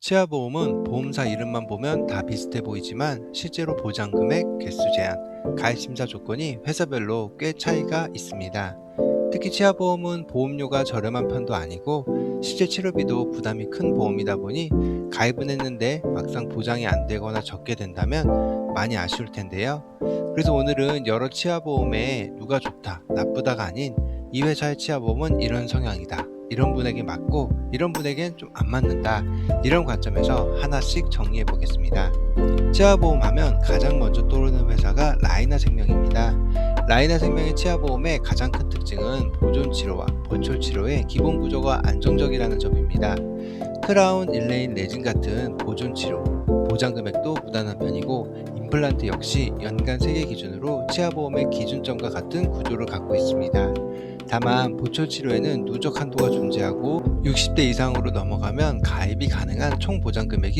치아보험은 보험사 이름만 보면 다 비슷해 보이지만 실제로 보장 금액, 개수 제한, 가입 심사 조건이 회사별로 꽤 차이가 있습니다. 특히 치아보험은 보험료가 저렴한 편도 아니고 실제 치료비도 부담이 큰 보험이다 보니 가입은 했는데 막상 보장이 안 되거나 적게 된다면 많이 아쉬울 텐데요. 그래서 오늘은 여러 치아보험에 누가 좋다, 나쁘다가 아닌 이 회사의 치아보험은 이런 성향이다. 이런 분에게 맞고 이런 분에겐 좀 안 맞는다. 이런 관점에서 하나씩 정리해 보겠습니다. 치아보험 하면 가장 먼저 떠오르는 회사가 라이나 생명입니다. 라이나 생명의 치아보험의 가장 큰 특징은 보존 치료와 보철 치료의 기본 구조가 안정적이라는 점입니다. 크라운, 일레인, 레진 같은 보존 치료, 보장 금액도 무난한 편이고 임플란트 역시 연간 세계 기준으로 치아보험의 기준점과 같은 구조를 갖고 있습니다. 다만 보철 치료에는 누적 한도가 존재하고 60대 이상으로 넘어가면 가입이 가능한 총 보장 금액이